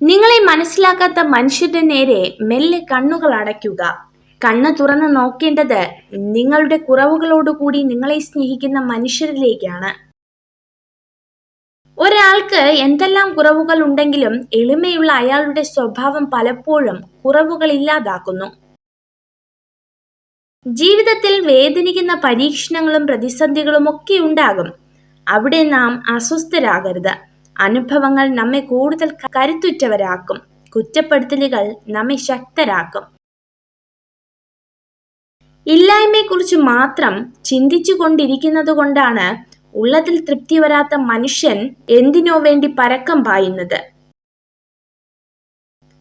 നിങ്ങളെ മനസ്സിലാക്കാത്ത മനുഷ്യരുടെ നേരെ മെല്ലെ കണ്ണുകൾ അടയ്ക്കുക. കണ്ണ് തുറന്ന് നോക്കേണ്ടത് നിങ്ങളുടെ കുറവുകളോടുകൂടി നിങ്ങളെ സ്നേഹിക്കുന്ന മനുഷ്യരിലേക്കാണ്. ഒരാൾക്ക് എന്തെല്ലാം കുറവുകൾ ഉണ്ടെങ്കിലും എളിമയുള്ള അയാളുടെ സ്വഭാവം പലപ്പോഴും കുറവുകൾ ഇല്ലാതാക്കുന്നു. ജീവിതത്തിൽ വേദനിക്കുന്ന പരീക്ഷണങ്ങളും പ്രതിസന്ധികളും ഒക്കെ ഉണ്ടാകും. അവിടെ നാം അസ്വസ്ഥരാകരുത്. അനുഭവങ്ങൾ നമ്മെ കൂടുതൽ കരുത്തുറ്റവരാക്കും. കുറ്റപ്പെടുത്തലുകൾ നമ്മെ ശക്തരാക്കും. ഇല്ലായ്മയെക്കുറിച്ച് മാത്രം ചിന്തിച്ചു കൊണ്ടിരിക്കുന്നത് കൊണ്ടാണ് ഉള്ളതിൽ തൃപ്തി വരാത്ത മനുഷ്യൻ എന്തിനോ വേണ്ടി പരക്കം പായുന്നത്.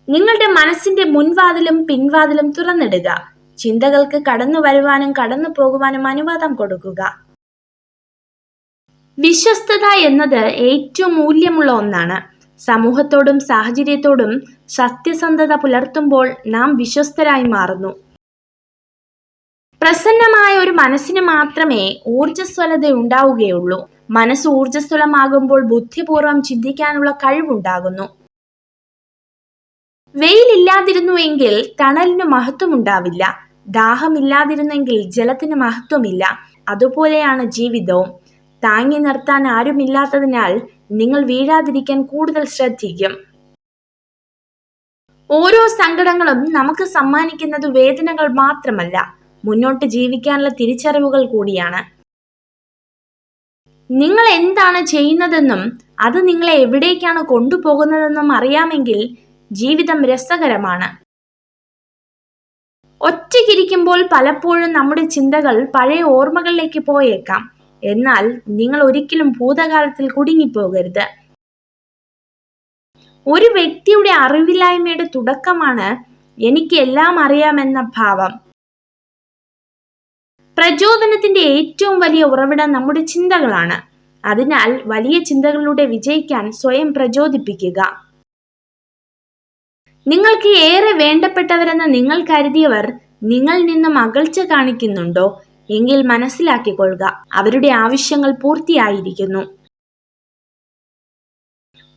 നിങ്ങളുടെ മനസ്സിന്റെ മുൻവാതിലും പിൻവാതിലും തുറന്നിടുക. ചിന്തകൾക്ക് കടന്നു വരുവാനും കടന്നു പോകുവാനും അനുവാദം കൊടുക്കുക. വിശ്വസ്തത എന്നത് ഏറ്റവും മൂല്യമുള്ള ഒന്നാണ്. സമൂഹത്തോടും സാഹചര്യത്തോടും സത്യസന്ധത പുലർത്തുമ്പോൾ നാം വിശ്വസ്തരായി മാറുന്നു. പ്രസന്നമായ ഒരു മനസ്സിന് മാത്രമേ ഊർജസ്വലത ഉണ്ടാവുകയുള്ളൂ. മനസ്സ് ഊർജസ്വലമാകുമ്പോൾ ബുദ്ധിപൂർവം ചിന്തിക്കാനുള്ള കഴിവുണ്ടാകുന്നു. വെയിലില്ലാതിരുന്നുവെങ്കിൽ തണലിന് മഹത്വമുണ്ടാവില്ല ദാഹമില്ലാതിരുന്നെങ്കിൽ ജലത്തിന് മഹത്വമില്ല. അതുപോലെയാണ് ജീവിതവും. താങ്ങി നിർത്താൻ ആരുമില്ലാത്തതിനാൽ നിങ്ങൾ വീഴാതിരിക്കാൻ കൂടുതൽ ശ്രദ്ധിക്കും. ഓരോ സങ്കടങ്ങളും നമുക്ക് സമ്മാനിക്കുന്നത് വേദനകൾ മാത്രമല്ല മുന്നോട്ട് ജീവിക്കാനുള്ള തിരിച്ചറിവുകൾ കൂടിയാണ്. നിങ്ങൾ എന്താണ് ചെയ്യുന്നതെന്നും അത് നിങ്ങളെ എവിടേക്കാണ് കൊണ്ടുപോകുന്നതെന്നും അറിയാമെങ്കിൽ ജീവിതം രസകരമാണ്. ഒറ്റയ്ക്കിരിക്കുമ്പോൾ പലപ്പോഴും നമ്മുടെ ചിന്തകൾ പഴയ ഓർമ്മകളിലേക്ക് പോയേക്കാം. എന്നാൽ നിങ്ങൾ ഒരിക്കലും ഭൂതകാലത്തിൽ കുടുങ്ങിപ്പോകരുത്. ഒരു വ്യക്തിയുടെ അറിവില്ലായ്മയുടെ തുടക്കമാണ് എനിക്ക് എല്ലാം അറിയാമെന്ന ഭാവം. പ്രചോദനത്തിന്റെ ഏറ്റവും വലിയ ഉറവിടം നമ്മുടെ ചിന്തകളാണ്. അതിനാൽ വലിയ ചിന്തകളിലൂടെ വിജയിക്കാൻ സ്വയം പ്രചോദിപ്പിക്കുക. നിങ്ങൾക്ക് ഏറെ വേണ്ടപ്പെട്ടവരെന്ന് നിങ്ങൾ കരുതിയവർ നിങ്ങൾ നിന്നും അകൽച്ച കാണിക്കുന്നുണ്ടോ? എങ്കിൽ മനസ്സിലാക്കിക്കൊള്ളുക. അവരുടെ ആവശ്യങ്ങൾ പൂർത്തിയായിരിക്കുന്നു.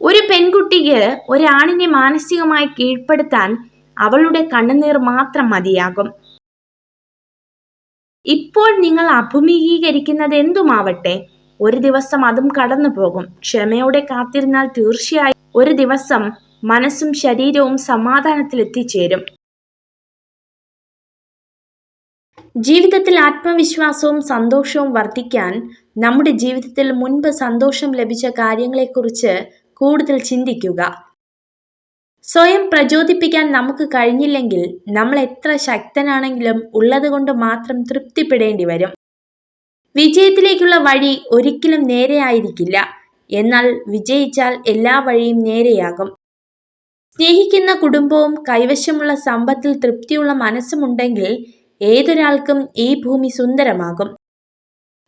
ഒരു പെൺകുട്ടിക്ക് ഒരാണിനെ മാനസികമായി കീഴ്പ്പെടുത്താൻ അവളുടെ കണ്ണുനീർ മാത്രം മതിയാകും. ഇപ്പോൾ നിങ്ങൾ അഭിമുഖീകരിക്കുന്നത് എന്തുമാവട്ടെ ഒരു ദിവസം അതും കടന്നു പോകും ക്ഷമയോടെ കാത്തിരുന്നാൽ തീർച്ചയായും ഒരു ദിവസം മനസ്സും ശരീരവും സമാധാനത്തിൽ എത്തിച്ചേരും ജീവിതത്തിൽ ആത്മവിശ്വാസവും സന്തോഷവും വർദ്ധിക്കാൻ നമ്മുടെ ജീവിതത്തിൽ മുൻപ് സന്തോഷം ലഭിച്ച കാര്യങ്ങളെക്കുറിച്ച് കൂടുതൽ ചിന്തിക്കുക. സ്വയം പ്രചോദിപ്പിക്കാൻ നമുക്ക് കഴിഞ്ഞില്ലെങ്കിൽ നമ്മൾ എത്ര ശക്തനാണെങ്കിലും ഉള്ളതുകൊണ്ട് മാത്രം തൃപ്തിപ്പെടേണ്ടി വരും. വിജയത്തിലേക്കുള്ള വഴി ഒരിക്കലും നേരെയായിരിക്കില്ല. എന്നാൽ വിജയിച്ചാൽ എല്ലാ വഴിയും നേരെയാകും. സ്നേഹിക്കുന്ന കുടുംബവും കൈവശമുള്ള സമ്പത്തിൽ തൃപ്തിയുള്ള മനസ്സുമുണ്ടെങ്കിൽ ഏതൊരാൾക്കും ഈ ഭൂമി സുന്ദരമാകും.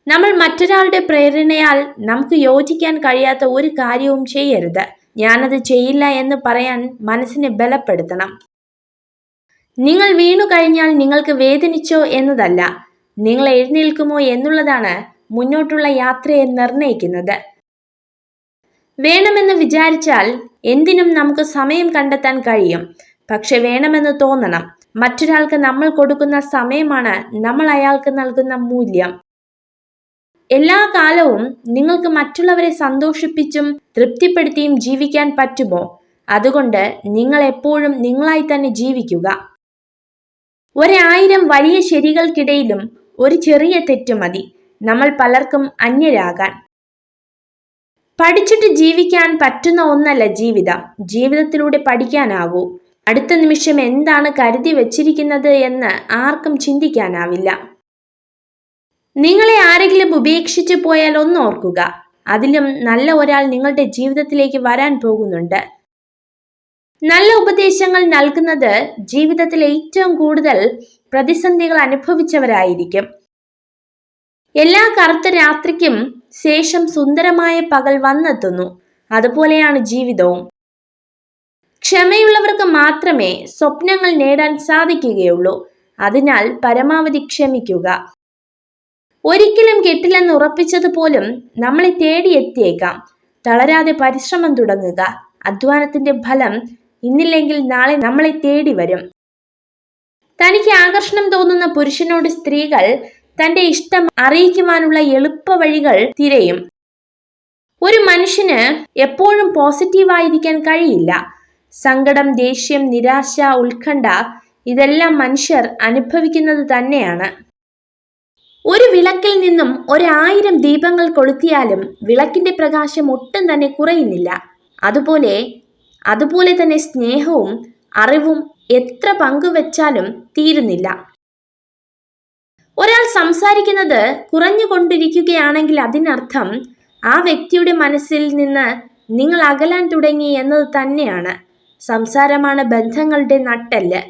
നമ്മൾ മറ്റൊരാളുടെ പ്രേരണയാൽ നമുക്ക് യോജിക്കാൻ കഴിയാത്ത ഒരു കാര്യവും ചെയ്യരുത്. ഞാനത് ചെയ്യില്ല എന്ന് പറയാൻ മനസ്സിനെ ബലപ്പെടുത്തണം. നിങ്ങൾ വീണു കഴിഞ്ഞാൽ നിങ്ങൾക്ക് വേദനിച്ചോ എന്നതല്ല. നിങ്ങൾ എഴുന്നേൽക്കുമോ എന്നുള്ളതാണ് മുന്നോട്ടുള്ള യാത്രയെ നിർണയിക്കുന്നത് വേണമെന്ന് വിചാരിച്ചാൽ എന്തിനും നമുക്ക് സമയം കണ്ടെത്താൻ കഴിയും. പക്ഷെ വേണമെന്ന് തോന്നണം. മറ്റൊരാൾക്ക് നമ്മൾ കൊടുക്കുന്ന സമയമാണ് നമ്മൾ അയാൾക്ക് നൽകുന്ന മൂല്യം. എല്ലാ കാലവും നിങ്ങൾക്ക് മറ്റുള്ളവരെ സന്തോഷിപ്പിച്ചും തൃപ്തിപ്പെടുത്തിയും ജീവിക്കാൻ പറ്റുമോ? അതുകൊണ്ട് നിങ്ങൾ എപ്പോഴും നിങ്ങളായി തന്നെ ജീവിക്കുക. ഒരായിരം വലിയ ശരികൾക്കിടയിലും ഒരു ചെറിയ തെറ്റ് മതി. നമ്മൾ പലർക്കും അന്യരാകാൻ. പഠിച്ചിട്ട് ജീവിക്കാൻ പറ്റുന്ന ഒന്നല്ല ജീവിതം. ജീവിതത്തിലൂടെ പഠിക്കാനാവൂ. അടുത്ത നിമിഷം എന്താണ് കരുതി വച്ചിരിക്കുന്നത് എന്ന് ആർക്കും ചിന്തിക്കാനാവില്ല. നിങ്ങളെ ആരെങ്കിലും ഉപേക്ഷിച്ചു പോയാൽ ഒന്ന് ഓർക്കുക. അതിലും നല്ല ഒരാൾ നിങ്ങളുടെ ജീവിതത്തിലേക്ക് വരാൻ പോകുന്നുണ്ട്. നല്ല ഉപദേശങ്ങൾ നൽകുന്നത് ജീവിതത്തിൽ ഏറ്റവും കൂടുതൽ പ്രതിസന്ധികൾ അനുഭവിച്ചവരായിരിക്കും. എല്ലാ കറുത്ത രാത്രിക്കും ശേഷം സുന്ദരമായ പകൽ വന്നെത്തുന്നു. അതുപോലെയാണ് ജീവിതവും. ക്ഷമയുള്ളവർക്ക് മാത്രമേ സ്വപ്നങ്ങൾ നേടാൻ സാധിക്കുകയുള്ളൂ. അതിനാൽ പരമാവധി ക്ഷമിക്കുക. ഒരിക്കലും കിട്ടില്ലെന്ന് ഉറപ്പിച്ചത് പോലും നമ്മളെ തേടിയെത്തിയേക്കാം. തളരാതെ പരിശ്രമം തുടങ്ങുക. അധ്വാനത്തിന്റെ ഫലം ഇന്നില്ലെങ്കിൽ നാളെ നമ്മളെ തേടി വരും. തനിക്ക് ആകർഷണം തോന്നുന്ന പുരുഷനോട് സ്ത്രീകൾ തന്റെ ഇഷ്ടം അറിയിക്കുവാനുള്ള എളുപ്പ വഴികൾ തിരയും. ഒരു മനുഷ്യന് എപ്പോഴും പോസിറ്റീവായിരിക്കാൻ കഴിയില്ല. സങ്കടം ദേഷ്യം നിരാശ ഉത്കണ്ഠ ഇതെല്ലാം മനുഷ്യർ അനുഭവിക്കുന്നത് തന്നെയാണ്. ഒരു വിളക്കിൽ നിന്നും ഒരായിരം ദീപങ്ങൾ കൊളുത്തിയാലും വിളക്കിന്റെ പ്രകാശം ഒട്ടും തന്നെ കുറയുന്നില്ല. അതുപോലെ അതുപോലെ തന്നെ സ്നേഹവും അറിവും എത്ര പങ്കുവെച്ചാലും തീരുന്നില്ല. ഒരാൾ സംസാരിക്കുന്നത് കുറഞ്ഞുകൊണ്ടിരിക്കുകയാണെങ്കിൽ അതിനർത്ഥം ആ വ്യക്തിയുടെ മനസ്സിൽ നിന്ന് നിങ്ങൾ അകലാൻ തുടങ്ങി എന്നത് തന്നെയാണ്. സംസാരമാണ് ബന്ധങ്ങളുടെ നട്ടെല്ല്.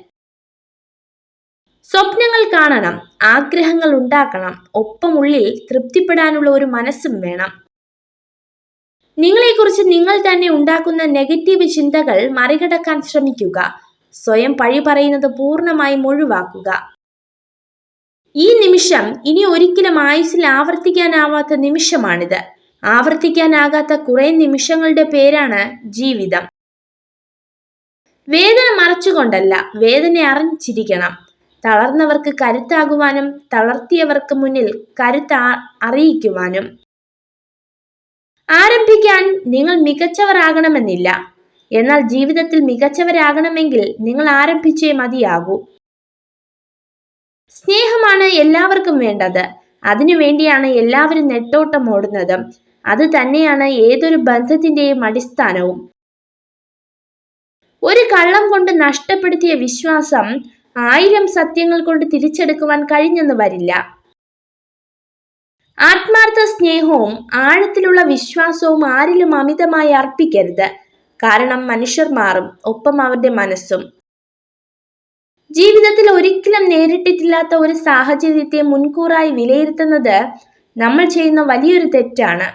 സ്വപ്നങ്ങൾ കാണണം ആഗ്രഹങ്ങൾ ഉണ്ടാക്കണം ഒപ്പമുള്ളിൽ തൃപ്തിപ്പെടാനുള്ള ഒരു മനസ്സും വേണം. നിങ്ങളെക്കുറിച്ച് നിങ്ങൾ തന്നെ ഉണ്ടാക്കുന്ന നെഗറ്റീവ് ചിന്തകൾ മറികടക്കാൻ ശ്രമിക്കുക സ്വയം പഴി പറയുന്നത് പൂർണമായും ഒഴിവാക്കുക ഈ നിമിഷം ഇനി ഒരിക്കലും ആയുസ്സിൽ ആവർത്തിക്കാനാവാത്ത നിമിഷമാണിത്. ആവർത്തിക്കാനാകാത്ത കുറെ നിമിഷങ്ങളുടെ പേരാണ് ജീവിതം. വേദന മറച്ചുകൊണ്ടല്ല വേദന അറിഞ്ഞിരിക്കണം. തളർന്നവർക്ക് കരുത്താകുവാനും തളർത്തിയവർക്ക് മുന്നിൽ കരുത്ത് അറിയിക്കുവാനും. ആരംഭിക്കാൻ നിങ്ങൾ മികച്ചവരാകണമെന്നില്ല. എന്നാൽ ജീവിതത്തിൽ മികച്ചവരാകണമെങ്കിൽ നിങ്ങൾ ആരംഭിച്ചേ മതിയാകൂ. സ്നേഹമാണ് എല്ലാവർക്കും വേണ്ടത്. അതിനുവേണ്ടിയാണ് എല്ലാവരും നെട്ടോട്ടം ഓടുന്നത്. അത് തന്നെയാണ് ഏതൊരു ബന്ധത്തിന്റെയും അടിസ്ഥാനവും. ഒരു കള്ളം കൊണ്ട് നഷ്ടപ്പെടുത്തിയ വിശ്വാസം ആയിരം സത്യങ്ങൾ കൊണ്ട് തിരിച്ചെടുക്കുവാൻ കഴിഞ്ഞെന്ന് വരില്ല. ആത്മാർത്ഥ സ്നേഹവും ആഴത്തിലുള്ള വിശ്വാസവും ആരിലും അമിതമായി അർപ്പിക്കരുത്. കാരണം മനുഷ്യർ മാറും ഒപ്പം അവരുടെ മനസ്സും. ജീവിതത്തിൽ ഒരിക്കലും നേരിട്ടിട്ടില്ലാത്ത ഒരു സാഹചര്യത്തെ മുൻകൂറായി വിലയിരുത്തുന്നത് നമ്മൾ ചെയ്യുന്ന വലിയൊരു തെറ്റാണ്.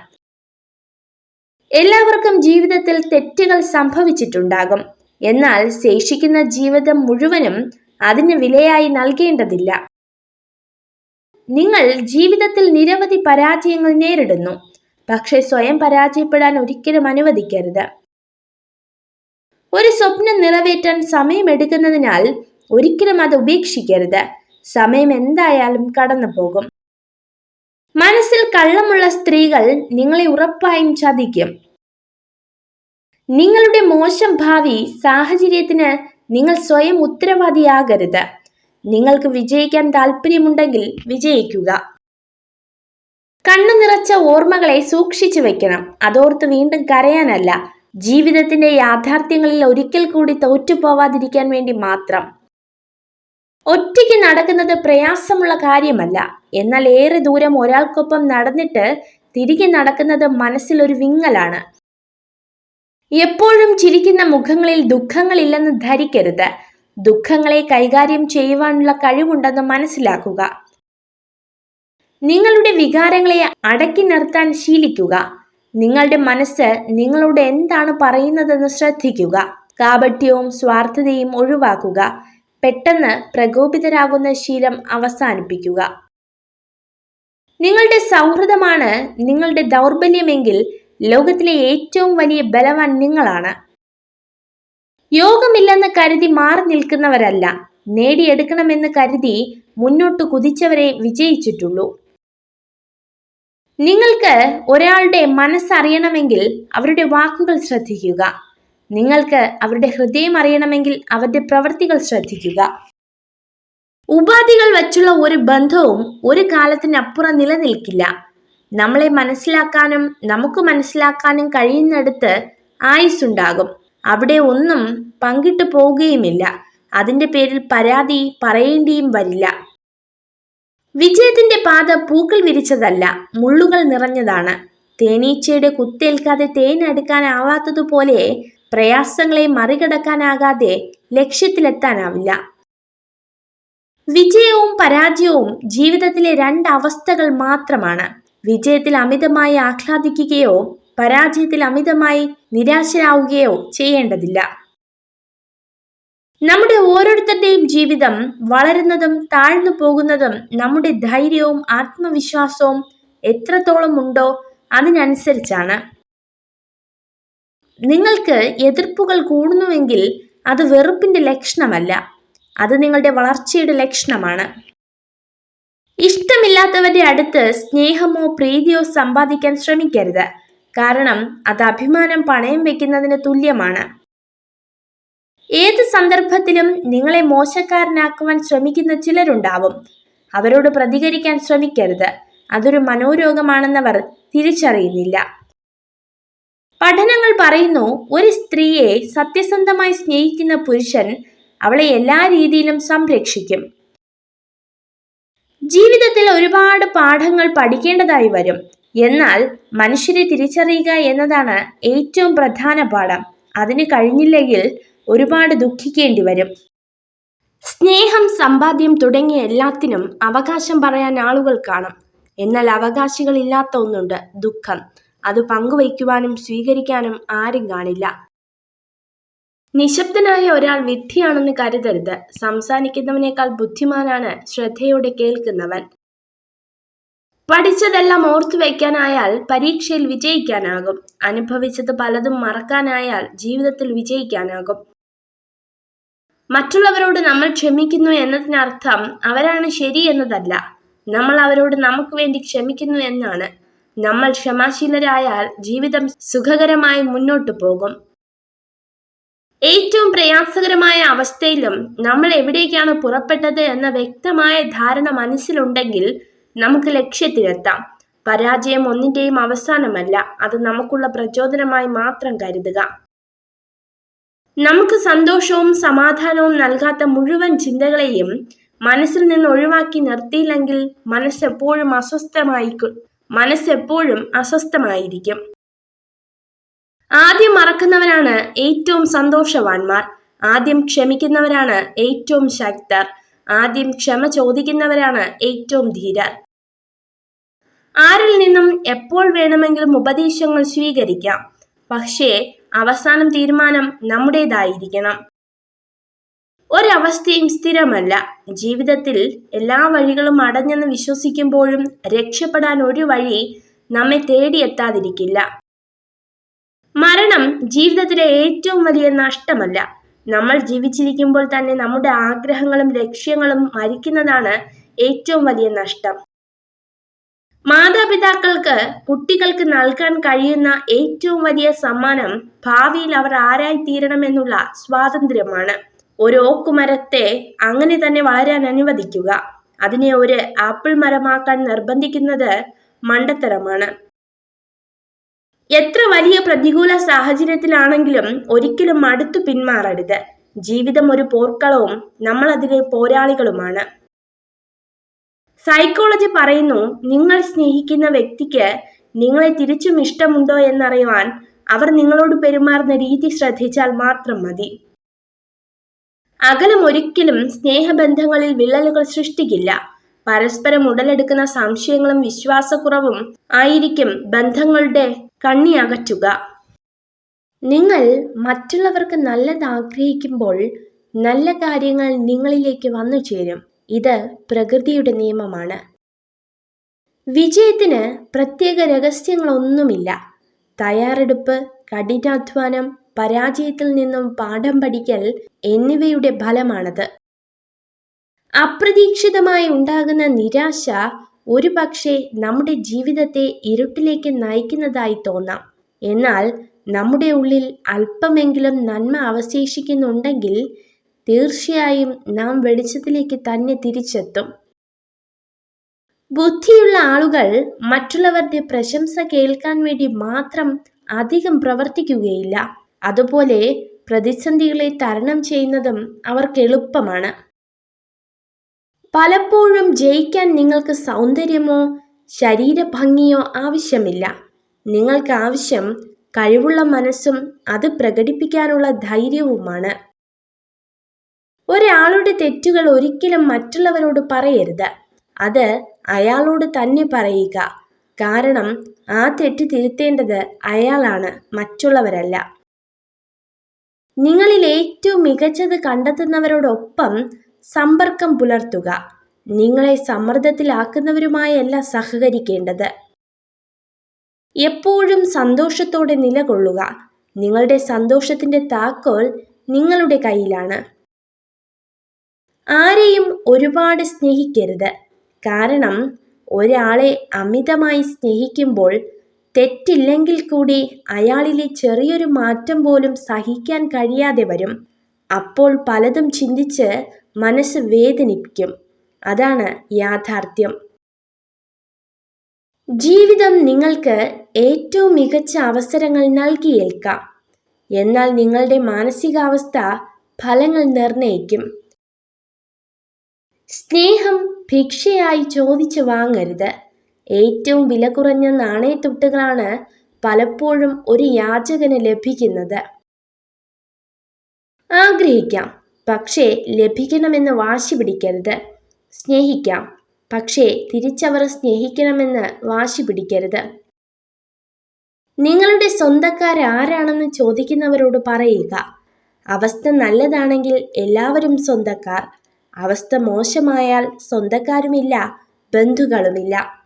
എല്ലാവർക്കും ജീവിതത്തിൽ തെറ്റുകൾ സംഭവിച്ചിട്ടുണ്ടാകും. എന്നാൽ ശേഷിക്കുന്ന ജീവിതം മുഴുവനും അതിന് വിലയായി നൽകേണ്ടതില്ല. നിങ്ങൾ ജീവിതത്തിൽ നിരവധി പരാജയങ്ങൾ നേരിടുന്നു. പക്ഷെ സ്വയം പരാജയപ്പെടാൻ ഒരിക്കലും അനുവദിക്കരുത്. ഒരു സ്വപ്നം നിറവേറ്റാൻ സമയമെടുക്കുന്നതിനാൽ ഒരിക്കലും അത് ഉപേക്ഷിക്കരുത്. സമയം എന്തായാലും കടന്നു പോകും മനസ്സിൽ കള്ളമുള്ള സ്ത്രീകൾ നിങ്ങളെ ഉറപ്പായും ചതിക്കും. നിങ്ങളുടെ മോശം ഭാവി സാഹചര്യത്തിന് നിങ്ങൾ സ്വയം ഉത്തരവാദിയാകരുത്. നിങ്ങൾക്ക് വിജയിക്കാൻ താല്പര്യമുണ്ടെങ്കിൽ വിജയിക്കുക. കണ്ണു നിറച്ച ഓർമ്മകളെ സൂക്ഷിച്ചു വെക്കണം. അതോർത്ത് വീണ്ടും കരയാനല്ല. ജീവിതത്തിന്റെ യാഥാർത്ഥ്യങ്ങളിൽ ഒരിക്കൽ കൂടി തോറ്റുപോവാതിരിക്കാൻ വേണ്ടി മാത്രം. ഒറ്റയ്ക്ക് നടക്കുന്നത് പ്രയാസമുള്ള കാര്യമല്ല. എന്നാൽ ഏറെ ദൂരം ഒരാൾക്കൊപ്പം നടന്നിട്ട് തിരികെ നടക്കുന്നത് മനസ്സിലൊരു വിങ്ങലാണ്. എപ്പോഴും ചിരിക്കുന്ന മുഖങ്ങളിൽ ദുഃഖങ്ങളില്ലെന്ന് ധരിക്കരുത്. ദുഃഖങ്ങളെ കൈകാര്യം ചെയ്യുവാനുള്ള കഴിവുണ്ടെന്ന് മനസ്സിലാക്കുക. നിങ്ങളുടെ വികാരങ്ങളെ അടക്കി നിർത്താൻ ശീലിക്കുക. നിങ്ങളുടെ മനസ്സ് നിങ്ങളോട് എന്താണ് പറയുന്നതെന്ന് ശ്രദ്ധിക്കുക. കാപട്യവും സ്വാർത്ഥതയും ഒഴിവാക്കുക. പെട്ടെന്ന് പ്രകോപിതരാകുന്ന ശീലം അവസാനിപ്പിക്കുക. നിങ്ങളുടെ സൗഹൃദമാണ് നിങ്ങളുടെ ദൗർബല്യമെങ്കിൽ ലോകത്തിലെ ഏറ്റവും വലിയ ബലവാൻ നിങ്ങളാണ്. യോഗമില്ലെന്ന് കരുതി മാറി നിൽക്കുന്നവരല്ല. നേടിയെടുക്കണമെന്ന് കരുതി മുന്നോട്ട് കുതിച്ചവരെ വിജയിച്ചിട്ടുള്ളൂ. നിങ്ങൾക്ക് ഒരാളുടെ മനസ്സറിയണമെങ്കിൽ അവരുടെ വാക്കുകൾ ശ്രദ്ധിക്കുക. നിങ്ങൾക്ക് അവരുടെ ഹൃദയം അറിയണമെങ്കിൽ അവരുടെ പ്രവൃത്തികൾ ശ്രദ്ധിക്കുക. ഉപാധികൾ വച്ചുള്ള ഒരു ബന്ധവും ഒരു കാലത്തിനപ്പുറം നിലനിൽക്കില്ല. നമ്മളെ മനസ്സിലാക്കാനും നമുക്ക് മനസ്സിലാക്കാനും കഴിയുന്നിടത്ത് ആയുസ്സുണ്ടാകും. അവിടെ ഒന്നും പങ്കിട്ടു പോവുകയുമില്ല. അതിന്റെ പേരിൽ പരാതി പറയേണ്ടിയും വരില്ല. വിജയത്തിന്റെ പാത പൂക്കൾ വിരിച്ചതല്ല മുള്ളുകൾ നിറഞ്ഞതാണ്. തേനീച്ചയുടെ കുത്തേൽക്കാതെ തേനെടുക്കാനാവാത്തതുപോലെ പ്രയാസങ്ങളെ മറികടക്കാനാകാതെ ലക്ഷ്യത്തിലെത്താനാവില്ല. വിജയവും പരാജയവും ജീവിതത്തിലെ രണ്ട് അവസ്ഥകൾ മാത്രമാണ്. വിജയത്തിൽ അമിതമായി ആഹ്ലാദിക്കുകയോ പരാജയത്തിൽ അമിതമായി നിരാശരാവുകയോ ചെയ്യേണ്ടതില്ല. നമ്മുടെ ഓരോരുത്തരുടെയും ജീവിതം വളരുന്നതും താഴ്ന്നു പോകുന്നതും നമ്മുടെ ധൈര്യവും ആത്മവിശ്വാസവും എത്രത്തോളം ഉണ്ടോ അതിനനുസരിച്ചാണ്. നിങ്ങൾക്ക് എതിർപ്പുകൾ കൂടുന്നുവെങ്കിൽ അത് വെറുപ്പിന്റെ ലക്ഷണമല്ല. അത് നിങ്ങളുടെ വളർച്ചയുടെ ലക്ഷണമാണ്. ഇഷ്ടമില്ലാത്തവരുടെ അടുത്ത് സ്നേഹമോ പ്രീതിയോ സമ്പാദിക്കാൻ ശ്രമിക്കരുത്. കാരണം അത് അഭിമാനം പണയം വെക്കുന്നതിന് തുല്യമാണ്. ഏത് സന്ദർഭത്തിലും നിങ്ങളെ മോശക്കാരനാക്കുവാൻ ശ്രമിക്കുന്ന ചിലരുണ്ടാവും. അവരോട് പ്രതികരിക്കാൻ ശ്രമിക്കരുത്. അതൊരു മനോരോഗമാണെന്നവർ തിരിച്ചറിയുന്നില്ല. പഠനങ്ങൾ പറയുന്നു ഒരു സ്ത്രീയെ സത്യസന്ധമായി സ്നേഹിക്കുന്ന പുരുഷൻ അവളെ എല്ലാ രീതിയിലും സംരക്ഷിക്കും. ജീവിതത്തിൽ ഒരുപാട് പാഠങ്ങൾ പഠിക്കേണ്ടതായി വരും. എന്നാൽ മനുഷ്യരെ തിരിച്ചറിയുക എന്നതാണ് ഏറ്റവും പ്രധാന പാഠം. അതിന് കഴിഞ്ഞില്ലെങ്കിൽ ഒരുപാട് ദുഃഖിക്കേണ്ടി വരും. സ്നേഹം സമ്പാദ്യം തുടങ്ങിയ എല്ലാത്തിനും അവകാശം പറയാൻ ആളുകൾ കാണും. എന്നാൽ അവകാശികളില്ലാത്ത ഒന്നുണ്ട് ദുഃഖം. അത് പങ്കുവയ്ക്കുവാനും സ്വീകരിക്കാനും ആരും കാണില്ല. നിശബ്ദനായ ഒരാൾ വിഡ്ഢിയാണെന്ന് കരുതരുത്. സംസാരിക്കുന്നവനേക്കാൾ ബുദ്ധിമാനാണ് ശ്രദ്ധയോടെ കേൾക്കുന്നവൻ. പഠിച്ചതെല്ലാം ഓർത്തു വയ്ക്കാനായാൽ പരീക്ഷയിൽ വിജയിക്കാനാകും. അനുഭവിച്ചത് പലതും മറക്കാനായാൽ ജീവിതത്തിൽ വിജയിക്കാനാകും. മറ്റുള്ളവരോട് നമ്മൾ ക്ഷമിക്കുന്നു എന്നതിനർത്ഥം അവരാണ് ശരി എന്നതല്ല. നമ്മൾ അവരോട് നമുക്ക് വേണ്ടി ക്ഷമിക്കുന്നു എന്നാണ്. നമ്മൾ ക്ഷമാശീലരായാൽ ജീവിതം സുഖകരമായി മുന്നോട്ടു പോകും. ഏറ്റവും പ്രയാസകരമായ അവസ്ഥയിലും നമ്മൾ എവിടേക്കാണ് പുറപ്പെട്ടത് എന്ന വ്യക്തമായ ധാരണ മനസ്സിലുണ്ടെങ്കിൽ നമുക്ക് ലക്ഷ്യത്തിലെത്താം. പരാജയം ഒന്നിന്റെയും അവസാനമല്ല അത് നമുക്കുള്ള പ്രചോദനമായി മാത്രം കരുതുക. നമുക്ക് സന്തോഷവും സമാധാനവും നൽകാത്ത മുഴുവൻ ചിന്തകളെയും മനസ്സിൽ നിന്ന് ഒഴിവാക്കി നിർത്തിയില്ലെങ്കിൽ മനസ്സെപ്പോഴും അസ്വസ്ഥമായി മനസ്സെപ്പോഴും അസ്വസ്ഥമായിരിക്കും. ആദ്യം മറക്കുന്നവരാണ് ഏറ്റവും സന്തോഷവാന്മാർ. ആദ്യം ക്ഷമിക്കുന്നവരാണ് ഏറ്റവും ശക്തർ. ആദ്യം ക്ഷമ ചോദിക്കുന്നവരാണ് ഏറ്റവും ധീരർ. ആരിൽ നിന്നും എപ്പോൾ വേണമെങ്കിലും ഉപദേശങ്ങൾ സ്വീകരിക്കാം. പക്ഷേ അവസാനം തീരുമാനം നമ്മുടേതായിരിക്കണം. ഒരവസ്ഥയും സ്ഥിരമല്ല. ജീവിതത്തിൽ എല്ലാ വഴികളും അടഞ്ഞെന്ന് വിശ്വസിക്കുമ്പോഴും രക്ഷപ്പെടാൻ ഒരു വഴി നമ്മെ തേടിയെത്താതിരിക്കില്ല. മരണം ജീവിതത്തിലെ ഏറ്റവും വലിയ നഷ്ടമല്ല. നമ്മൾ ജീവിച്ചിരിക്കുമ്പോൾ തന്നെ നമ്മുടെ ആഗ്രഹങ്ങളും ലക്ഷ്യങ്ങളും മരിക്കുന്നതാണ് ഏറ്റവും വലിയ നഷ്ടം. മാതാപിതാക്കൾക്ക് കുട്ടികൾക്ക് നൽകാൻ കഴിയുന്ന ഏറ്റവും വലിയ സമ്മാനം ഭാവിയിൽ അവർ ആരായി തീരണമെന്നുള്ള സ്വാതന്ത്ര്യമാണ്. ഒരു ഓക്കുമരത്തെ അങ്ങനെ തന്നെ വളരാൻ അനുവദിക്കുക. അതിനെ ഒരു ആപ്പിൾ മരമാക്കാൻ നിർബന്ധിക്കുന്നത് മണ്ടത്തരമാണ്. എത്ര വലിയ പ്രതികൂല സാഹചര്യത്തിലാണെങ്കിലും ഒരിക്കലും അടുത്തു പിന്മാറരുത്. ജീവിതം ഒരു പോർക്കളവും നമ്മൾ അതിലെ പോരാളികളുമാണ്. സൈക്കോളജി പറയുന്നു നിങ്ങൾ സ്നേഹിക്കുന്ന വ്യക്തിക്ക് നിങ്ങളെ തിരിച്ചും ഇഷ്ടമുണ്ടോ എന്നറിയുവാൻ അവർ നിങ്ങളോട് പെരുമാറുന്ന രീതി ശ്രദ്ധിച്ചാൽ മാത്രം മതി. അകലം ഒരിക്കലും സ്നേഹബന്ധങ്ങളിൽ വിള്ളലുകൾ സൃഷ്ടിക്കില്ല. പരസ്പരം ഉടലെടുക്കുന്ന സംശയങ്ങളും വിശ്വാസക്കുറവും ആയിരിക്കും ബന്ധങ്ങളുടെ കണ്ണി അകറ്റുക. നിങ്ങൾ മറ്റുള്ളവർക്ക് നല്ലത് ആഗ്രഹിക്കുമ്പോൾ നല്ല കാര്യങ്ങൾ നിങ്ങളിലേക്ക് വന്നു ചേരും. ഇത് പ്രകൃതിയുടെ നിയമമാണ്. വിജയത്തിന് പ്രത്യേക രഹസ്യങ്ങളൊന്നുമില്ല. തയ്യാറെടുപ്പ് കഠിനാധ്വാനം പരാജയത്തിൽ നിന്നും പാഠം പഠിക്കൽ എന്നിവയുടെ ഫലമാണത്. അപ്രതീക്ഷിതമായി ഉണ്ടാകുന്ന നിരാശ ഒരു പക്ഷേ നമ്മുടെ ജീവിതത്തെ ഇരുട്ടിലേക്ക് നയിക്കുന്നതായി തോന്നാം. എന്നാൽ നമ്മുടെ ഉള്ളിൽ അല്പമെങ്കിലും നന്മ അവശേഷിക്കുന്നുണ്ടെങ്കിൽ തീർച്ചയായും നാം വെളിച്ചത്തിലേക്ക് തന്നെ തിരിച്ചെത്തും. ബുദ്ധിയുള്ള ആളുകൾ മറ്റുള്ളവരുടെ പ്രശംസ കേൾക്കാൻ വേണ്ടി മാത്രം അധികം പ്രവർത്തിക്കുകയില്ല. അതുപോലെ പ്രതിസന്ധികളെ തരണം ചെയ്യുന്നതും അവർക്ക് എളുപ്പമാണ്. പലപ്പോഴും ജയിക്കാൻ നിങ്ങൾക്ക് സൗന്ദര്യമോ ശരീരഭംഗിയോ ആവശ്യമില്ല. നിങ്ങൾക്ക് ആവശ്യം കഴിവുള്ള മനസ്സും അത് പ്രകടിപ്പിക്കാനുള്ള ധൈര്യവുമാണ്. ഒരാളുടെ തെറ്റുകൾ ഒരിക്കലും മറ്റുള്ളവരോട് പറയരുത്. അത് അയാളോട് തന്നെ പറയുക. കാരണം ആ തെറ്റ് തിരുത്തേണ്ടത് അയാളാണ് മറ്റുള്ളവരല്ല. നിങ്ങളിൽ ഏറ്റവും മികച്ചത് കണ്ടെത്തുന്നവരോടൊപ്പം സമ്പർക്കം പുലർത്തുക. നിങ്ങളെ സമ്മർദ്ദത്തിലാക്കുന്നവരുമായല്ല സഹകരിക്കേണ്ടത്. എപ്പോഴും സന്തോഷത്തോടെ നിലകൊള്ളുക. നിങ്ങളുടെ സന്തോഷത്തിന്റെ താക്കോൽ നിങ്ങളുടെ കയ്യിലാണ്. ആരെയും ഒരുപാട് സ്നേഹിക്കരുത്. കാരണം ഒരാളെ അമിതമായി സ്നേഹിക്കുമ്പോൾ തെറ്റില്ലെങ്കിൽ കൂടി അയാളിലെ ചെറിയൊരു മാറ്റം പോലും സഹിക്കാൻ കഴിയാതെ വരും. അപ്പോൾ പലതും ചിന്തിച്ച് മനസ്സ് വേദനിപ്പിക്കും. അതാണ് യാഥാർത്ഥ്യം. ജീവിതം നിങ്ങൾക്ക് ഏറ്റവും മികച്ച അവസരങ്ങൾ നൽകിയേൽക്കാം എന്നാൽ നിങ്ങളുടെ മാനസികാവസ്ഥ ഫലങ്ങൾ നിർണയിക്കും സ്നേഹം ഭിക്ഷയായി ചോദിച്ചു വാങ്ങരുത്. ഏറ്റവും വില കുറഞ്ഞ നാണയത്തുട്ടുകളാണ് പലപ്പോഴും ഒരു യാചകന് ലഭിക്കുന്നത്. ആഗ്രഹിക്കാം. പക്ഷേ ലഭിക്കണമെന്ന് വാശി പിടിക്കരുത്. സ്നേഹിക്കാം. പക്ഷേ തിരിച്ചവർ സ്നേഹിക്കണമെന്ന് വാശി പിടിക്കരുത്. നിങ്ങളുടെ സ്വന്തക്കാരാരാണെന്ന് ചോദിക്കുന്നവരോട് പറയുക. അവസ്ഥ നല്ലതാണെങ്കിൽ എല്ലാവരും സ്വന്തക്കാർ. അവസ്ഥ മോശമായാൽ സ്വന്തക്കാരുമില്ല ബന്ധുക്കളുമില്ല.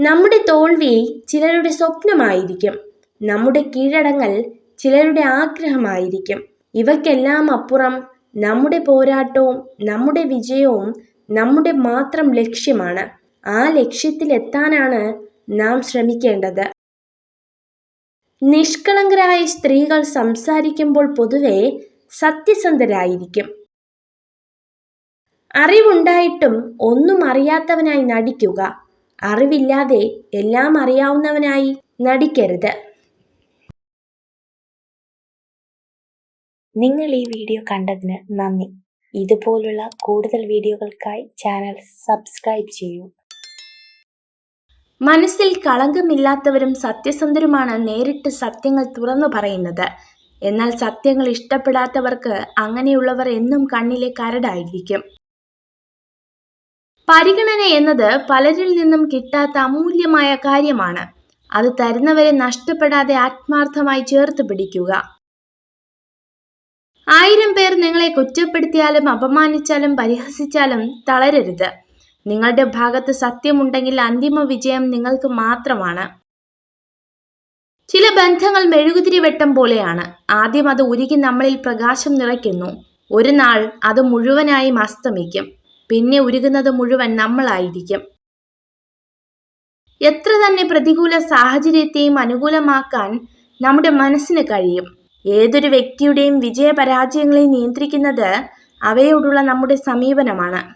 നമ്മുടെ തോൽവി ചിലരുടെ സ്വപ്നമായിരിക്കും. നമ്മുടെ കീഴടങ്ങൽ ചിലരുടെ ആഗ്രഹമായിരിക്കും. ഇവയ്ക്കെല്ലാം അപ്പുറം നമ്മുടെ പോരാട്ടവും നമ്മുടെ വിജയവും നമ്മുടെ മാത്രം ലക്ഷ്യമാണ്. ആ ലക്ഷ്യത്തിലെത്താനാണ് നാം ശ്രമിക്കേണ്ടത്. നിഷ്കളങ്കരായ സ്ത്രീകൾ സംസാരിക്കുമ്പോൾ പൊതുവെ സത്യസന്ധരായിരിക്കും. അറിവുണ്ടായിട്ടും ഒന്നും അറിയാത്തവനായി നടിക്കുക. അറിവില്ലാതെ എല്ലാം അറിയാവുന്നവനായി നടിക്കരുത്. നിങ്ങൾ ഈ വീഡിയോ കണ്ടതിന് നന്ദി. ഇതുപോലുള്ള കൂടുതൽ വീഡിയോകൾക്കായി ചാനൽ സബ്സ്ക്രൈബ് ചെയ്യൂ. മനസ്സിൽ കളങ്കമില്ലാത്തവരും സത്യസന്ധരുമാണ് നേരിട്ട് സത്യങ്ങൾ തുറന്നു പറയുന്നത്. എന്നാൽ സത്യങ്ങൾ ഇഷ്ടപ്പെടാത്തവർക്ക് അങ്ങനെയുള്ളവർ എന്നും കണ്ണിലെ കരടായിരിക്കും. പരിഗണന എന്നത് പലരിൽ നിന്നും കിട്ടാത്ത അമൂല്യമായ കാര്യമാണ്. അത് തരുന്നവരെ നഷ്ടപ്പെടാതെ ആത്മാർത്ഥമായി ചേർത്ത് പിടിക്കുക. ആയിരം പേർ നിങ്ങളെ കുറ്റപ്പെടുത്തിയാലും അപമാനിച്ചാലും പരിഹസിച്ചാലും തളരരുത്. നിങ്ങളുടെ ഭാഗത്ത് സത്യമുണ്ടെങ്കിൽ അന്തിമ വിജയം നിങ്ങൾക്ക് മാത്രമാണ്. ചില ബന്ധങ്ങൾ മെഴുകുതിരി വെട്ടം പോലെയാണ്. ആദ്യം അത് ഉരുകി നമ്മളിൽ പ്രകാശം നിറയ്ക്കുന്നു. ഒരു നാൾ അത് മുഴുവനായും അസ്തമിക്കും. പിന്നെ ഉരുകുന്നത് മുഴുവൻ നമ്മളായിരിക്കും. എത്ര തന്നെ പ്രതികൂല സാഹചര്യത്തെയും അനുകൂലമാക്കാൻ നമ്മുടെ മനസ്സിന് കഴിയും. ഏതൊരു വ്യക്തിയുടെയും വിജയപരാജയങ്ങളെ നിയന്ത്രിക്കുന്നത് അവയോടുള്ള നമ്മുടെ സമീപനമാണ്.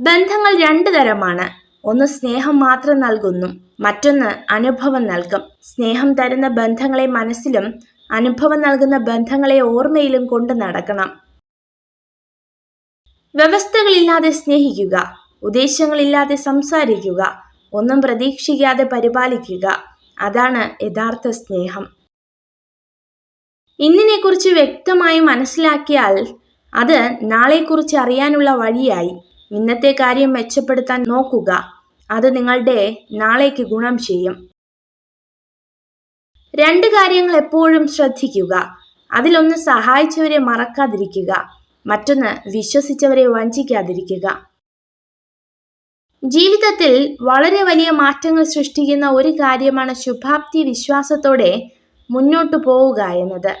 ബന്ധങ്ങൾ രണ്ടു തരമാണ്. ഒന്ന് സ്നേഹം മാത്രം നൽകുന്നു മറ്റൊന്ന് അനുഭവം നൽകും. സ്നേഹം തരുന്ന ബന്ധങ്ങളെ മനസ്സിലും അനുഭവം നൽകുന്ന ബന്ധങ്ങളെ ഓർമ്മയിലും കൊണ്ടു നടക്കണം. വ്യവസ്ഥകളില്ലാതെ സ്നേഹിക്കുക ഉദ്ദേശങ്ങളില്ലാതെ സംസാരിക്കുക ഒന്നും പ്രതീക്ഷിക്കാതെ പരിപാലിക്കുക അതാണ് യഥാർത്ഥ സ്നേഹം. ഇന്നിനെക്കുറിച്ച് വ്യക്തമായി മനസ്സിലാക്കിയാൽ അത് നാളെക്കുറിച്ച് അറിയാനുള്ള വഴിയായി ഇന്നത്തെ കാര്യം മെച്ചപ്പെടുത്താൻ നോക്കുക. അത് നിങ്ങളുടെ നാളേക്ക് ഗുണം ചെയ്യും. രണ്ട് കാര്യങ്ങൾ എപ്പോഴും ശ്രദ്ധിക്കുക. അതിലൊന്ന് സഹായിച്ചവരെ മറക്കാതിരിക്കുക. മറ്റൊന്ന് വിശ്വസിച്ചവരെ വഞ്ചിക്കാതിരിക്കുക. ജീവിതത്തിൽ വളരെ വലിയ മാറ്റങ്ങൾ സൃഷ്ടിക്കുന്ന ഒരു കാര്യമാണ് ശുഭാപ്തി വിശ്വാസത്തോടെ മുന്നോട്ടു പോവുക എന്നത്.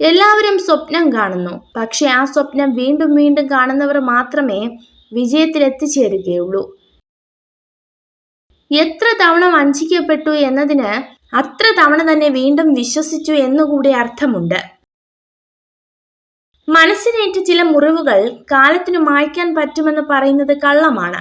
എല്ലാവരും സ്വപ്നം കാണുന്നു. പക്ഷെ ആ സ്വപ്നം വീണ്ടും വീണ്ടും കാണുന്നവർ മാത്രമേ വിജയത്തിൽ എത്തിച്ചേരുകയുള്ളൂ എത്ര തവണ വഞ്ചിക്കപ്പെട്ടു എന്നതിന് അത്ര തവണ തന്നെ വീണ്ടും വിശ്വസിച്ചു എന്നുകൂടി അർത്ഥമുണ്ട്. മനസ്സിനേറ്റ ചില മുറിവുകൾ കാലത്തിനു മായ്ക്കാൻ പറ്റുമെന്ന് പറയുന്നത് കള്ളമാണ്.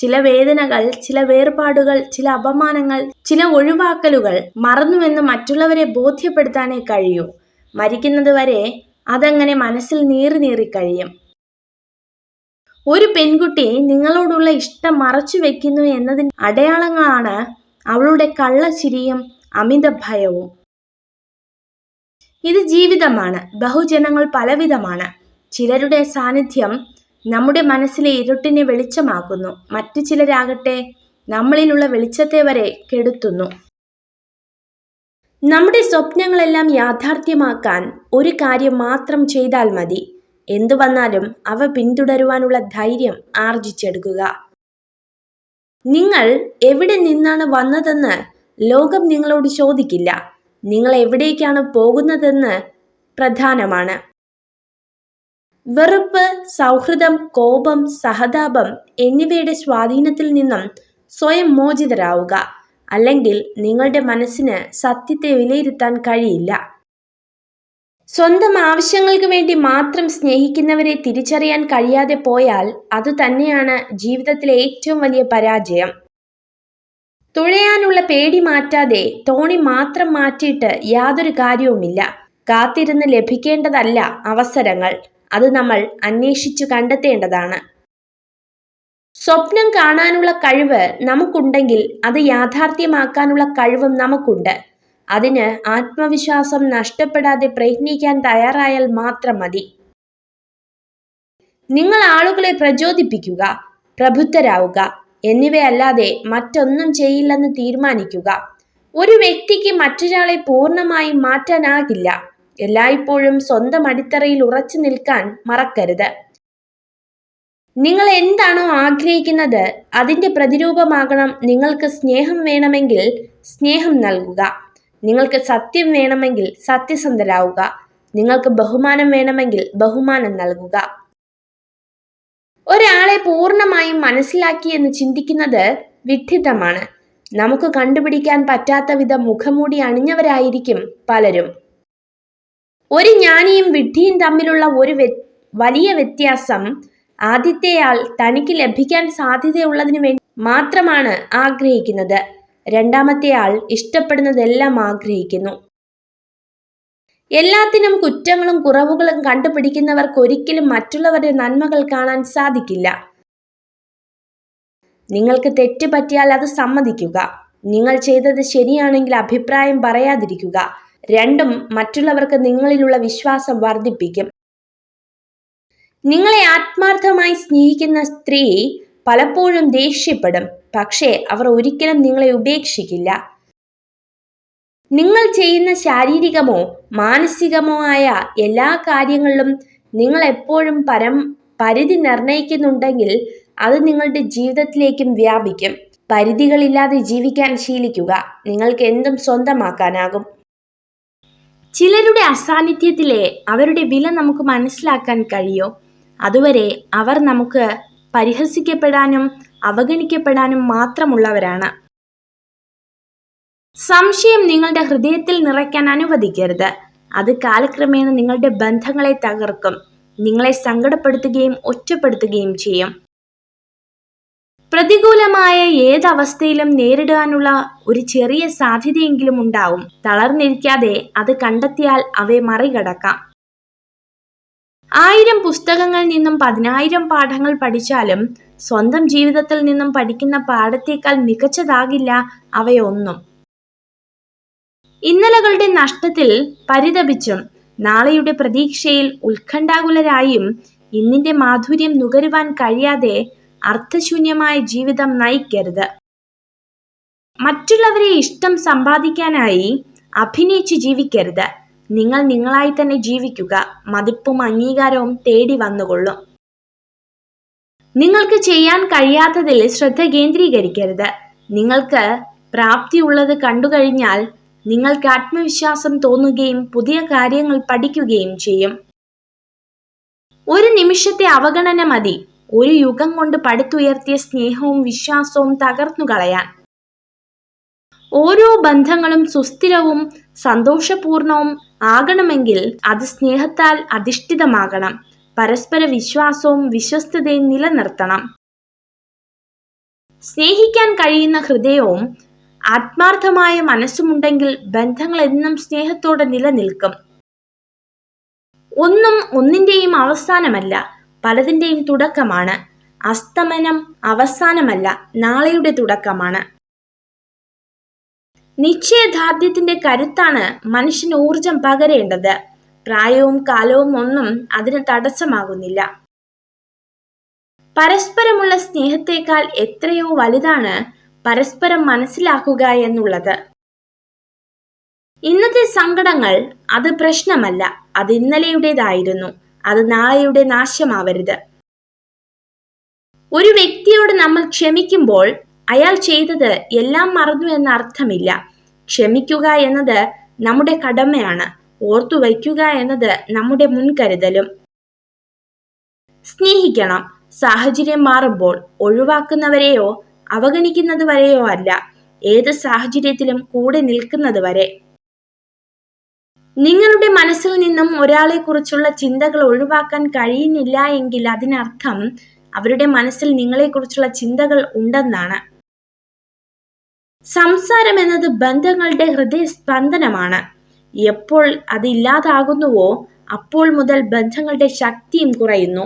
ചില വേദനകൾ ചില വേർപാടുകൾ ചില അപമാനങ്ങൾ ചില ഒഴിവാക്കലുകൾ മറന്നുവെന്ന് മറ്റുള്ളവരെ ബോധ്യപ്പെടുത്താനേ കഴിയൂ. മരിക്കുന്നത് വരെ അതങ്ങനെ മനസ്സിൽ നീറി നീറി കഴിയും. ഒരു പെൺകുട്ടി നിങ്ങളോടുള്ള ഇഷ്ടം മറച്ചു വെക്കുന്നു എന്നതിന് അടയാളങ്ങളാണ് അവളുടെ കള്ളച്ചിരിയും അമിത ഭയവും ഇത് ജീവിതമാണ്. ബഹുജനങ്ങൾ പലവിധമാണ്. ചിലരുടെ സാന്നിധ്യം നമ്മുടെ മനസ്സിലെ ഇരുട്ടിനെ വെളിച്ചമാക്കുന്നു. മറ്റു ചിലരാകട്ടെ നമ്മളിലുള്ള വെളിച്ചത്തെ വരെ കെടുത്തുന്നു. നമ്മുടെ സ്വപ്നങ്ങളെല്ലാം യാഥാർത്ഥ്യമാക്കാൻ ഒരു കാര്യം മാത്രം ചെയ്താൽ മതി. എന്തു വന്നാലും അവ പിന്തുടരുവാനുള്ള ധൈര്യം ആർജിച്ചെടുക്കുക. നിങ്ങൾ എവിടെ നിന്നാണ് വന്നതെന്ന് ലോകം നിങ്ങളോട് ചോദിക്കില്ല. നിങ്ങൾ എവിടേക്കാണ് പോകുന്നതെന്ന് പ്രധാനമാണ്. വെറുപ്പ് സൗഹൃദം കോപം സഹതാപം എന്നിവയുടെ സ്വാധീനത്തിൽ നിന്നും സ്വയം മോചിതരാവുക. അല്ലെങ്കിൽ നിങ്ങളുടെ മനസ്സിന് സത്യത്തെ വിലയിരുത്താൻ കഴിയില്ല. സ്വന്തം ആവശ്യങ്ങൾക്ക് വേണ്ടി മാത്രം സ്നേഹിക്കുന്നവരെ തിരിച്ചറിയാൻ കഴിയാതെ പോയാൽ അത് തന്നെയാണ് ജീവിതത്തിലെ ഏറ്റവും വലിയ പരാജയം. തുഴയാനുള്ള പേടി മാറ്റാതെ തോണി മാത്രം മാറ്റിയിട്ട് യാതൊരു കാര്യവുമില്ല. കാത്തിരുന്ന് ലഭിക്കേണ്ടതല്ല അവസരങ്ങൾ. അത് നമ്മൾ അന്വേഷിച്ചു കണ്ടെത്തേണ്ടതാണ്. സ്വപ്നം കാണാനുള്ള കഴിവ് നമുക്കുണ്ടെങ്കിൽ അത് യാഥാർത്ഥ്യമാക്കാനുള്ള കഴിവും നമുക്കുണ്ട്. അതിന് ആത്മവിശ്വാസം നഷ്ടപ്പെടാതെ പ്രയത്നിക്കാൻ തയ്യാറായാൽ മാത്രം മതി. നിങ്ങൾ ആളുകളെ പ്രചോദിപ്പിക്കുക പ്രബുദ്ധരാവുക എന്നിവയല്ലാതെ മറ്റൊന്നും ചെയ്യില്ലെന്ന് തീരുമാനിക്കുക. ഒരു വ്യക്തിക്ക് മറ്റൊരാളെ പൂർണമായും മാറ്റാനാകില്ല. എല്ലായ്പ്പോഴും സ്വന്തം അടിത്തറയിൽ ഉറച്ചു നിൽക്കാൻ മറക്കരുത്. നിങ്ങൾ എന്താണോ ആഗ്രഹിക്കുന്നത് അതിന്റെ പ്രതിരൂപമാകണം നിങ്ങൾക്ക് സ്നേഹം വേണമെങ്കിൽ സ്നേഹം നൽകുക. നിങ്ങൾക്ക് സത്യം വേണമെങ്കിൽ സത്യസന്ധരാവുക. നിങ്ങൾക്ക് ബഹുമാനം വേണമെങ്കിൽ ബഹുമാനം നൽകുക. ഒരാളെ പൂർണമായും മനസ്സിലാക്കി എന്ന് ചിന്തിക്കുന്നത് വിഡ്ഢിതമാണ്. നമുക്ക് കണ്ടുപിടിക്കാൻ പറ്റാത്ത വിധം മുഖമൂടി അണിഞ്ഞവരായിരിക്കും പലരും. ഒരു ജ്ഞാനിയും വിഡ്ഢിയും തമ്മിലുള്ള ഒരു വലിയ വ്യത്യാസം ആദ്യത്തെയാൾ തനിക്ക് ലഭിക്കാൻ സാധ്യതയുള്ളതിനു വേണ്ടി മാത്രമാണ് ആഗ്രഹിക്കുന്നത്. രണ്ടാമത്തെയാൾ ഇഷ്ടപ്പെടുന്നതെല്ലാം ആഗ്രഹിക്കുന്നു. എല്ലാത്തിനും കുറ്റങ്ങളും കുറവുകളും കണ്ടുപിടിക്കുന്നവർക്ക് ഒരിക്കലും മറ്റുള്ളവരുടെ നന്മകൾ കാണാൻ സാധിക്കില്ല. നിങ്ങൾക്ക് തെറ്റ് പറ്റിയാൽ അത് സമ്മതിക്കുക. നിങ്ങൾ ചെയ്തത് ശരിയാണെങ്കിൽ അഭിപ്രായം പറയാതിരിക്കുക. രണ്ടും മറ്റുള്ളവർക്ക് നിങ്ങളിലുള്ള വിശ്വാസം വർദ്ധിപ്പിക്കും. നിങ്ങളെ ആത്മാർത്ഥമായി സ്നേഹിക്കുന്ന സ്ത്രീ പലപ്പോഴും ദേഷ്യപ്പെടും. പക്ഷേ അവർ ഒരിക്കലും നിങ്ങളെ ഉപേക്ഷിക്കില്ല. നിങ്ങൾ ചെയ്യുന്ന ശാരീരികമോ മാനസികമോ ആയ എല്ലാ കാര്യങ്ങളിലും നിങ്ങൾ എപ്പോഴും പരം പരിധി നിർണയിക്കുന്നുണ്ടെങ്കിൽ അത് നിങ്ങളുടെ ജീവിതത്തിലേക്കും വ്യാപിക്കും. പരിധികളില്ലാതെ ജീവിക്കാൻ ശീലിക്കുക. നിങ്ങൾക്ക് എന്തും സ്വന്തമാക്കാനാകും. ചിലരുടെ അസാന്നിധ്യത്തിലെ അവരുടെ വില നമുക്ക് മനസ്സിലാക്കാൻ കഴിയോ? അതുവരെ അവർ നമുക്ക് പരിഹസിക്കപ്പെടാനും അവഗണിക്കപ്പെടാനും മാത്രമുള്ളവരാണ്. സംശയം നിങ്ങളുടെ ഹൃദയത്തിൽ നിറയ്ക്കാൻ അനുവദിക്കരുത്. അത് കാലക്രമേണ നിങ്ങളുടെ ബന്ധങ്ങളെ തകർക്കും. നിങ്ങളെ സങ്കടപ്പെടുത്തുകയും ഒറ്റപ്പെടുത്തുകയും ചെയ്യും. പ്രതികൂലമായ ഏതവസ്ഥയിലും നേരിടാനുള്ള ഒരു ചെറിയ സാധ്യതയെങ്കിലും ഉണ്ടാവും. തളർന്നിരിക്കാതെ അത് കണ്ടെത്തിയാൽ അവയെ മറികടക്കാം. ആയിരം പുസ്തകങ്ങളിൽ നിന്നും പതിനായിരം പാഠങ്ങൾ പഠിച്ചാലും സ്വന്തം ജീവിതത്തിൽ നിന്നും പഠിക്കുന്ന പാഠത്തേക്കാൾ മികച്ചതാകില്ല അവയൊന്നും. ഇന്നലകളുടെ നഷ്ടത്തിൽ പരിതപിച്ചും നാളെയുടെ പ്രതീക്ഷയിൽ ഉത്കണ്ഠാകുലരായും ഇന്നിന്റെ മാധുര്യം നുകരുവാൻ കഴിയാതെ അർത്ഥശൂന്യമായ ജീവിതം നയിക്കരുത്. മറ്റുള്ളവരെ ഇഷ്ടം സമ്പാദിക്കാനായി അഭിനയിച്ച് ജീവിക്കരുത്. നിങ്ങൾ നിങ്ങളായി തന്നെ ജീവിക്കുക. മതിപ്പും അംഗീകാരവും തേടി വന്നുകൊള്ളും. നിങ്ങൾക്ക് ചെയ്യാൻ കഴിയാത്തതിൽ ശ്രദ്ധ കേന്ദ്രീകരിക്കരുത്. നിങ്ങൾക്ക് പ്രാപ്തി ഉള്ളത് കണ്ടുകഴിഞ്ഞാൽ നിങ്ങൾക്ക് ആത്മവിശ്വാസം തോന്നുകയും പുതിയ കാര്യങ്ങൾ പഠിക്കുകയും ചെയ്യും. ഒരു നിമിഷത്തെ അവഗണന മതി. ഒരു യുഗം കൊണ്ട് പടുത്തുയർത്തിയ സ്നേഹവും വിശ്വാസവും തകർന്നു കളയാൻ. ഓരോ ബന്ധങ്ങളും സുസ്ഥിരവും സന്തോഷപൂർണവും ആകണമെങ്കിൽ അത് സ്നേഹത്താൽ അധിഷ്ഠിതമാകണം. പരസ്പര വിശ്വാസവും വിശ്വസ്തതയും നിലനിർത്തണം. സ്നേഹിക്കാൻ കഴിയുന്ന ഹൃദയവും ആത്മാർത്ഥമായ മനസ്സുമുണ്ടെങ്കിൽ ബന്ധങ്ങൾ എന്നും സ്നേഹത്തോടെ നിലനിൽക്കും. ഒന്നും ഒന്നിന്റെയും അവസാനമല്ല പലതിന്റെയും തുടക്കമാണ്. അസ്തമനം അവസാനമല്ല നാളെയുടെ തുടക്കമാണ്. നിശ്ചയദാർഢ്യത്തിന്റെ കരുത്താണ് മനുഷ്യന് ഊർജം പകരേണ്ടത്. പ്രായവും കാലവും ഒന്നും അതിന് തടസ്സമാകുന്നില്ല. പരസ്പരമുള്ള സ്നേഹത്തേക്കാൾ എത്രയോ വലുതാണ് പരസ്പരം മനസ്സിലാക്കുക എന്നുള്ളത്. ഇന്നത്തെ സങ്കടങ്ങൾ അത് പ്രശ്നമല്ല അത് ഇന്നലെയുടേതായിരുന്നു. അത് നാളെയുടെ നാശമാവരുത്. ഒരു വ്യക്തിയോട് നമ്മൾ ക്ഷമിക്കുമ്പോൾ അയാൾ ചെയ്തത് എല്ലാം മറന്നു എന്ന അർത്ഥമില്ല. ക്ഷമിക്കുക എന്നത് നമ്മുടെ കടമയാണ്. ഓർത്തു വയ്ക്കുക എന്നത് നമ്മുടെ മുൻകരുതലും. സ്നേഹിക്കണം. സാഹചര്യം മാറുമ്പോൾ ഒഴിവാക്കുന്നവരെയോ അവഗണിക്കുന്നത് വരെയോ അല്ല. ഏത് സാഹചര്യത്തിലും കൂടെ നിൽക്കുന്നത് വരെ നിങ്ങളുടെ മനസ്സിൽ നിന്നും ഒരാളെ കുറിച്ചുള്ള ചിന്തകൾ ഒഴിവാക്കാൻ കഴിയുന്നില്ല എങ്കിൽ അതിനർത്ഥം അവരുടെ മനസ്സിൽ നിങ്ങളെക്കുറിച്ചുള്ള ചിന്തകൾ ഉണ്ടെന്നാണ്. സംസാരം എന്നത് ബന്ധങ്ങളുടെ ഹൃദയസ്പന്ദനമാണ്. എപ്പോൾ അത് ഇല്ലാതാകുന്നുവോ അപ്പോൾ മുതൽ ബന്ധങ്ങളുടെ ശക്തിയും കുറയുന്നു.